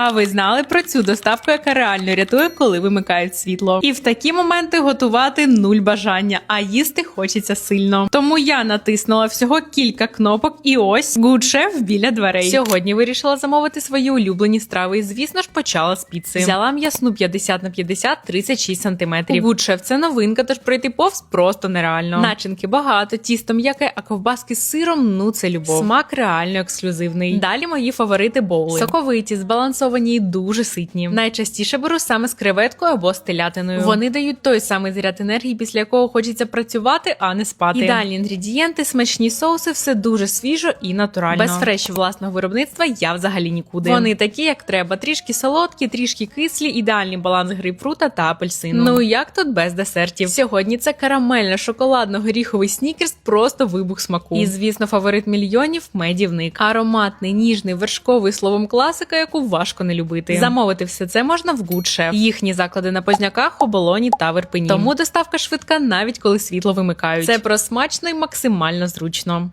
А ви знали про цю доставку, яка реально рятує, коли вимикають світло? І в такі моменти готувати нуль бажання, а їсти хочеться сильно. Тому я натиснула всього кілька кнопок, і ось Good біля дверей. Сьогодні вирішила замовити свої улюблені страви. І звісно ж почала з піци. Взяла м'ясну 50 на 50 36 сантиметрів. Chef – це новинка, тож пройти повз просто нереально. Начинки багато, тісто м'яке, а ковбаски з сиром ну це любов. Смак реально ексклюзивний. Далі мої фаворити боули. Соковиті, збалансовані і дуже ситні. Найчастіше беру саме з креветкою або з телятиною. Вони дають той самий заряд енергії, після якого хочеться працювати, а не спати. Ідеальні інгредієнти, смачні соуси, все дуже свіжо і натурально. Без фрешів власного виробництва я взагалі нікуди. Вони такі, як треба, трішки солодкі, трішки кислі, ідеальний баланс грейпфрута та апельсину. Ну і як тут без десертів? Сьогодні це карамельно-шоколадно-горіховий снікерс, просто вибух смаку. І звісно, фаворит мільйонів медівник. Ароматний, ніжний, вершковий словом класика, яку важко не любити. Замовити все це можна в Гудше. Їхні заклади на позняках, оболоні та верпені. Тому доставка швидка, навіть коли світло вимикають. Це про смачно і максимально зручно.